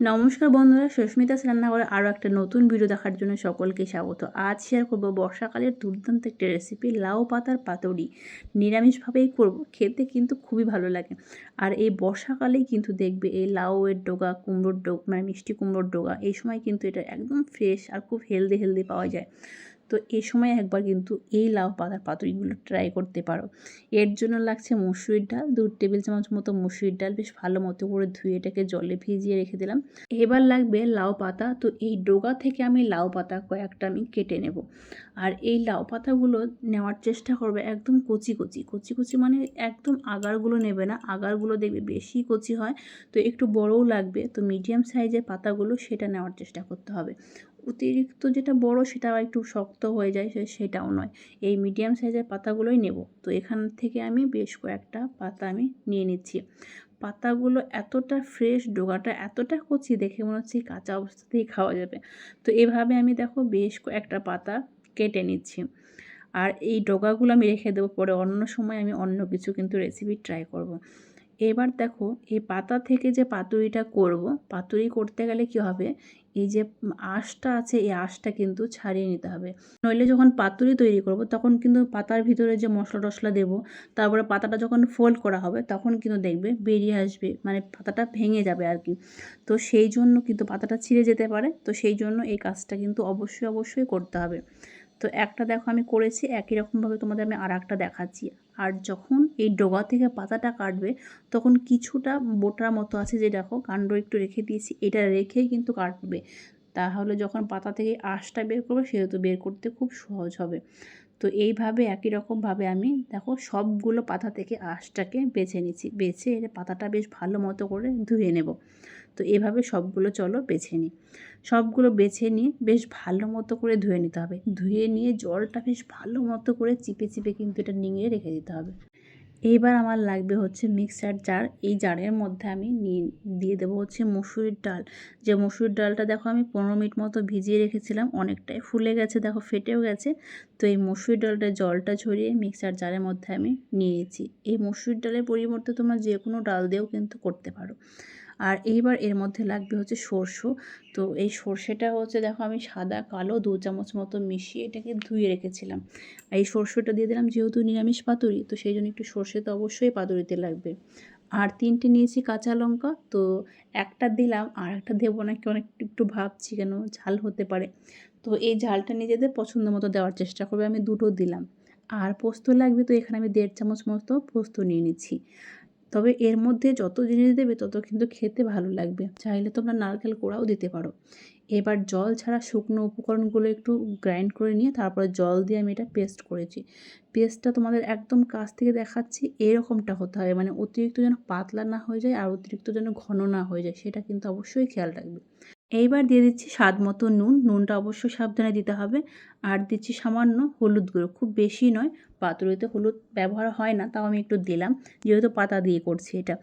নমস্কার বন্ধুরা সুস্মিতাস রান্নাঘরে আরও একটা নতুন ভিডিও দেখার জন্য সকলকে স্বাগত। আজ শেয়ার করব বর্ষাকালের দুর্দান্ত একটি রেসিপি লাউ পাতার পাতড়ি নিরামিষভাবেই করব, খেতে কিন্তু খুবই ভালো লাগে। আর এই বর্ষাকালেই কিন্তু দেখবে এই লাউয়ের ডোগা, কুমড়োর ডোগ মানে মিষ্টি কুমড়োর ডোগা, এই সময় কিন্তু এটা একদম ফ্রেশ আর খুব হেলদি হেলদি পাওয়া যায়। তো এই সময় একবার কিন্তু এই লাউ পাতার পাতুরিগুলো ট্রাই করতে পারো। এর জন্য লাগছে মুসুরির ডাল দু টেবিল চামচ মতো মুসুরির ডাল, বেশ ভালো মতো করে ধুয়ে এটাকে জলে ভিজিয়ে রেখে দিলাম। এবার লাগবে লাউ পাতা, তো এই ডোগা থেকে আমি লাউ পাতা কয়েকটা আমি কেটে নেব। আর এই লাউ পাতাগুলো নেওয়ার চেষ্টা করবে একদম কচি কচি। কচি কচি মানে একদম আগারগুলো নেবে না, আগারগুলো দেখবে বেশি কচি হয়। তো একটু বড়ও লাগবে, তো মিডিয়াম সাইজের পাতাগুলো সেটা নেওয়ার চেষ্টা করতে হবে। অতিরিক্ত যেটা বড় সেটা একটু শক্ত হয়ে যায় সেটাও নয়। এই মিডিয়াম সাইজের পাতাগুলোই নেব। তো এখান থেকে আমি বেশ কয়েকটা পাতা আমি নিয়ে নিচ্ছি। পাতাগুলো এতটা ফ্রেশ ডোগাটা এতটা কচি দেখে মনে হচ্ছে কাঁচা অবস্থাতেই খাওয়া যাবে। তো এভাবে আমি দেখো বেশ কয়েকটা পাতা কেটে নিচ্ছি। আর এই ডোগাগুলো আমি রেখে দেবো, পরে অন্য সময় আমি অন্য কিছু কিন্তু রেসিপি ট্রাই করব। এবার দেখো, এই পাতা থেকে যে পাতুরিটা করব, পাতুরি করতে গেলে কি হবে? এই যে আঁশটা আছে, এই আঁশটা কিন্তু ছাড়িয়ে নিতে হবে। নইলে যখন পাতুরি তৈরি করব, তখন কিন্তু পাতার ভিতরে যে মশলা টশলা দেবো, তারপরে পাতাটা যখন ফোল্ড করা হবে, তখন কিন্তু দেখবে বেরিয়ে আসবে মানে পাতাটা ভেঙে যাবে আর কি। তো সেই জন্য কিন্তু পাতাটা ছিঁড়ে যেতে পারে, তো সেই জন্য এই কাজটা কিন্তু অবশ্যই অবশ্যই করতে হবে। তো একটা দেখো আমি করেছি, একই রকমভাবে তোমাদের আমি আর একটা দেখাচ্ছি। আর যখন এই ডগা থেকে পাতাটা কাটবে, তখন কিছুটা বোটার মতো আছে যে দেখো, কাণ্ড একটু রেখে দিয়েছি, এটা রেখেই কিন্তু কাটবে। তাহলে যখন পাতা থেকে আঁশটা বের করবে, সেহেতু বের করতে খুব সহজ হবে। তো এইভাবে, একই রকমভাবে আমি দেখো সবগুলো পাতা থেকে আঁশটাকে বেছে নিচ্ছি। বেছে এর পাতাটা বেশ ভালো মতো করে ধুয়ে নেব। তো এভাবে সবগুলো চলো বেছে নিই। সবগুলো বেছে নিয়ে বেশ ভালো মতো করে ধুয়ে নিতে হবে। ধুয়ে নিয়ে জলটা বেশ ভালো মতো করে চিপে চিপে কিন্তু এটা নিংড়ে রেখে দিতে হবে। এইবার আমার লাগবে হচ্ছে মিক্সার জার। এই জারের মধ্যে আমি নিয়ে, দিয়ে দেবো হচ্ছে মুসুরির ডাল। যে মুসুরির ডালটা দেখো আমি পনেরো মিনিট মতো ভিজিয়ে রেখেছিলাম, অনেকটাই ফুলে গেছে, দেখো ফেটেও গেছে। তো এই মুসুরির ডালটা জলটা ঝরিয়ে মিক্সার জারের মধ্যে আমি নিয়েছি এই মুসুরির ডালের পরিবর্তে তোমরা যে কোনো ডাল দিয়েও কিন্তু করতে পারো। আর এইবার এর মধ্যে লাগবে হচ্ছে সর্ষে। তো এই সর্ষেটা হচ্ছে দেখো আমি সাদা, কালো দু চামচ মতো মিশিয়ে এটাকে ধুয়ে রেখেছিলাম। আর এই সর্ষেটা দিয়ে দিলাম যেহেতু নিরামিষ পাতুরি, তো সেই জন্য একটু সর্ষে তো অবশ্যই পাতুরিতে লাগবে। আর তিনটে নিয়েছি কাঁচা লঙ্কা, তো একটা দিলাম আর একটা দেবো না নাকি অনেক একটু ভাবছি কেন ঝাল হতে পারে। তো এই ঝালটা নিজেদের পছন্দ মতো দেওয়ার চেষ্টা করবে, আমি দুটো দিলাম। আর পোস্ত লাগবে তো এখানে আমি দেড় চামচ মতো পোস্ত নিয়ে নিচ্ছি। তবে এর মধ্যে যত জিনিস দেবে তত কিন্তু খেতে ভালো লাগবে। চাইলে তোমরা নারকেল কোড়াও দিতে পারো। এবার জল ছাড়া শুকনো উপকরণগুলো একটু গ্রাইন্ড করে নিয়ে তারপরে জল দিয়ে আমি এটা পেস্ট করেছি। পেস্টটা তোমাদের একদম কাছ থেকে দেখাচ্ছি, এরকমটা হতে হবে। মানে অতিরিক্ত যেন পাতলা না হয়ে যায় আর অতিরিক্ত যেন ঘন না হয়ে যায়, সেটা কিন্তু অবশ্যই খেয়াল রাখবে। এইবার দিয়ে দিচ্ছি স্বাদ মতো নুন। নুনটা অবশ্যই সাবধানে দিতে হবে। আর দিচ্ছি সামান্য হলুদ গুঁড়ো। খুব বেশি নয় পাতুরিতে হলুদ ব্যবহার হয় না, তাও আমি একটু দিলাম। যেহেতু পাতা দিয়ে করছি এটা।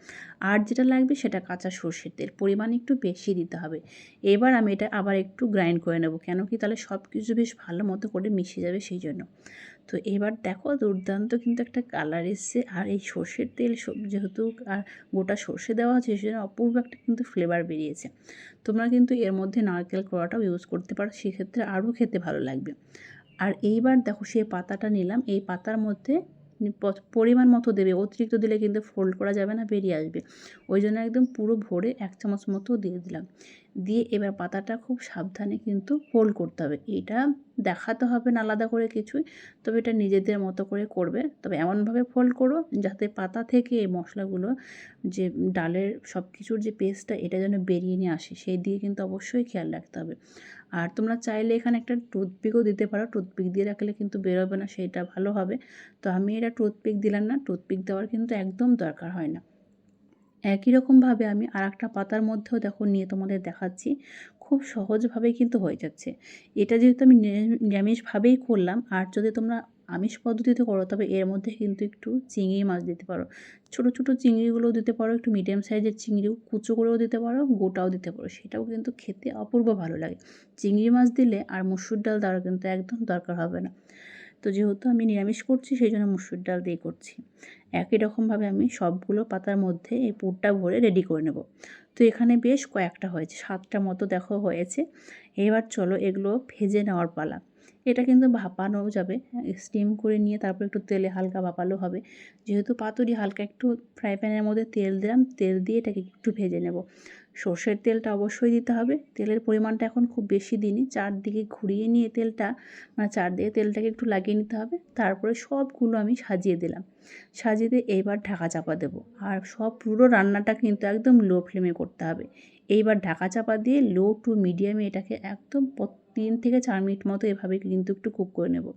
আর যেটা লাগবে সেটা কাঁচা সর্ষের তেল। পরিমাণ একটু বেশি দিতে হবে। এবার আমি এটা আবার একটু গ্রাইন্ড করে নেব। কেন কি তাহলে সব কিছু বেশ ভালো মতো করে মিশে যাবে সেই জন্য। তো এবার দেখো দুর্দান্ত কিন্তু একটা কালার এসছে। আর এই সর্ষের তেল যেহেতু আর গোটা সর্ষে দেওয়া আছে সেজন্য অপূর্ব একটা কিন্তু ফ্লেভার বেরিয়েছে। তোমরা কিন্তু এর মধ্যে নারকেল কড়াটাও ইউজ করতে পারো, সেক্ষেত্রে আরও খেতে ভালো লাগবে। আর এইবার দেখো সেই পাতাটা নিলাম, এই পাতার মধ্যে পরিমাণ মতো দেবে, অতিরিক্ত দিলে কিন্তু ফোল্ড করা যাবে না, বেরিয়ে আসবে। ওই জন্য একদম পুরো ভরে এক চামচ মতো দিয়ে দিলাম। দিয়ে এবার পাতাটা খুব সাবধানে কিন্তু ফোল্ড করতে হবে। এটা দেখাতে হবে না আলাদা করে কিছুই, তবে এটা নিজেদের মতো করে করবে। তবে এমনভাবে ফোল্ড করো যাতে পাতা থেকে এই মশলাগুলো যে ডালের সব কিছুর যে পেস্টটা এটা যেন বেরিয়ে নিয়ে আসে, সেই দিকে কিন্তু অবশ্যই খেয়াল রাখতে হবে। আর তোমরা চাইলে এখানে একটা টুথপিকও দিতে পারো। টুথপিক দিয়ে রাখলে কিন্তু বেরোবে না, সেটা ভালো হবে। তো আমি এটা টুথপিক দিলাম না। টুথপিক দেওয়ার কিন্তু একদম দরকার হয় না। একই রকমভাবে আমি আর একটা পাতার মধ্যেও দেখো নিয়ে তোমাদের দেখাচ্ছি। খুব সহজভাবেই কিন্তু হয়ে যাচ্ছে। এটা যেহেতু আমি নিরামিষভাবেই করলাম, আর যদি তোমরা আমিষ পদ্ধতিতে করো, তবে এর মধ্যে কিন্তু একটু চিংড়ি মাছ দিতে পারো। ছোটো ছোটো চিংড়িগুলোও দিতে পারো, একটু মিডিয়াম সাইজের চিংড়িও কুচো করেও দিতে পারো, গোটাও দিতে পারো। সেটাও কিন্তু খেতে অপূর্ব ভালো লাগে। চিংড়ি মাছ দিলে আর মুসুর ডাল দেওয়ার কিন্তু একদম দরকার হবে না। তো যেহেতু আমি নিরামিষ করছি, সেই জন্য মুসুর ডাল দিয়ে করছি। একই রকমভাবে আমি সবগুলো পাতার মধ্যে এই পুরটা ভরে রেডি করে নেব। তো এখানে বেশ কয়েকটা হয়েছে, সাতটা মতো দেখো হয়েছে। এবার চলো এগুলো ভেজে নেওয়ার পালা। এটা কিন্তু ভাপানো যাবে স্টিম করে নিয়ে তারপর একটু তেলে হালকা ভাপালো হবে। যেহেতু পাতুরি হালকা একটু ফ্রাই প্যানের মধ্যে তেল দিলাম, তেল দিয়ে এটাকে একটু ভেজে নেব। সর্ষের তেলটা অবশ্যই দিতে হবে। তেলের পরিমাণটা এখন খুব বেশি দিনই চারদিকে ঘুরিয়ে নিয়ে তেলটা মানে চারদিকে তেলটাকে একটু লাগিয়ে নিতে হবে। তারপরে সবগুলো আমি সাজিয়ে দিলাম। সাজিয়ে দিয়ে এইবার ঢাকা চাপা দেবো। আর সব পুরো রান্নাটা কিন্তু একদম লো ফ্লেমে করতে হবে। এইবার ঢাকা চাপা দিয়ে লো টু মিডিয়ামে এটাকে একদম তিন থেকে চার মিনিট মতো এভাবে কিন্তু একটু কুক করে নেব।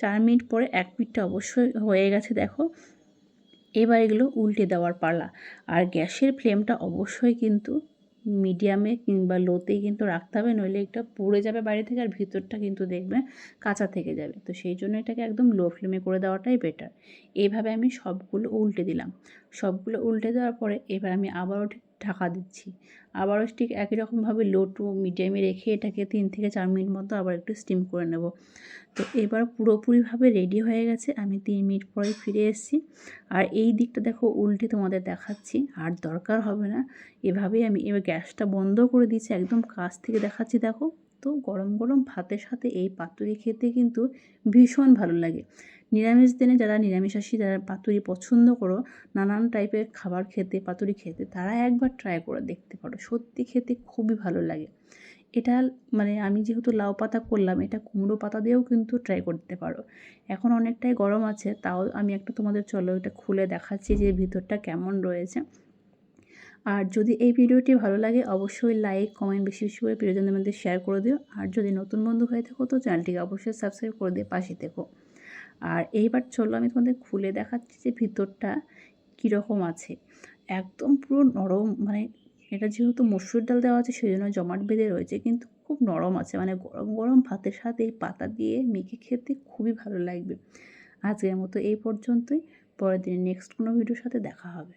চার মিনিট পরে এক মিনিটটা অবশ্যই হয়ে গেছে, দেখো। এবার এগুলো উল্টে দেওয়ার পালা। আর গ্যাসের ফ্লেমটা অবশ্যই কিন্তু মিডিয়ামে কিংবা লোতেই কিন্তু রাখতে হবে, নইলে এটা পড়ে যাবে বাইরে থেকে আর ভিতরটা কিন্তু দেখবে কাঁচা থেকে যাবে। তো সেই জন্য এটাকে একদম লো ফ্লেমে করে দেওয়াটাই বেটার এভাবে আমি সবগুলো উল্টে দিলাম। সবগুলো উল্টে দেওয়ার পরে এবার আমি আবার ঠিক ঢাকা দিচ্ছি। আবারও ঠিক একই রকমভাবে লো টু মিডিয়ামে রেখে এটাকে তিন থেকে চার মিনিট মতো আবার একটু স্টিম করে নেব। তো এবার পুরোপুরিভাবে রেডি হয়ে গেছে, আমি তিন মিনিট পরে ফিরে এসেছি। আর এই দিকটা দেখো উল্টে তোমাদের দেখাচ্ছি, আর দরকার হবে না। এভাবেই আমি এবার গ্যাসটা বন্ধ করে দিয়েছি, একদম কাছ থেকে দেখাচ্ছি, দেখো। তো গরম গরম ভাতের সাথে এই পাতুরি খেতে কিন্তু ভীষণ ভালো লাগে। নিরামিষ দিনে যারা নিরামিষাশী যারা পাতুরি পছন্দ করো, নানান টাইপের খাবার খেতে, পাতুরি খেতে, তারা একবার ট্রাই করে দেখতে পারো। সত্যি খেতে খুবই ভালো লাগে। এটা মানে আমি যেহেতু লাউ পাতা করলাম, এটা কুমড়ো পাতা দিয়েও কিন্তু ট্রাই করতে পারো। এখন অনেকটাই গরম আছে, তাও আমি একটা তোমাদের চলো এটা খুলে দেখাচ্ছি যে ভিতরটা কেমন রয়েছে। আর যদি এই ভিডিওটি ভালো লাগে, অবশ্যই লাইক কমেন্ট বেশি বেশি করে প্রিয়জনদের মধ্যে শেয়ার করে দিও। আর যদি নতুন বন্ধু হয়ে থাকো, তো চ্যানেলটিকে অবশ্যই সাবস্ক্রাইব করে দিয়ে পাশে থেকো। আর এইবার চলো আমি তোমাদের খুলে দেখাচ্ছি যে ভিতরটা কীরকম আছে। একদম পুরো নরম মানে এটা যেহেতু মসুর ডাল দেওয়া আছে সেই জন্য জমাট বেঁধে রয়েছে, কিন্তু খুব নরম আছে। মানে গরম গরম ভাতের সাথে এই পাতা দিয়ে মেখে খেতে খুবই ভালো লাগবে। আজকের মতো এই পর্যন্তই। পরের দিন নেক্সট কোনো ভিডিওর সাথে দেখা হবে।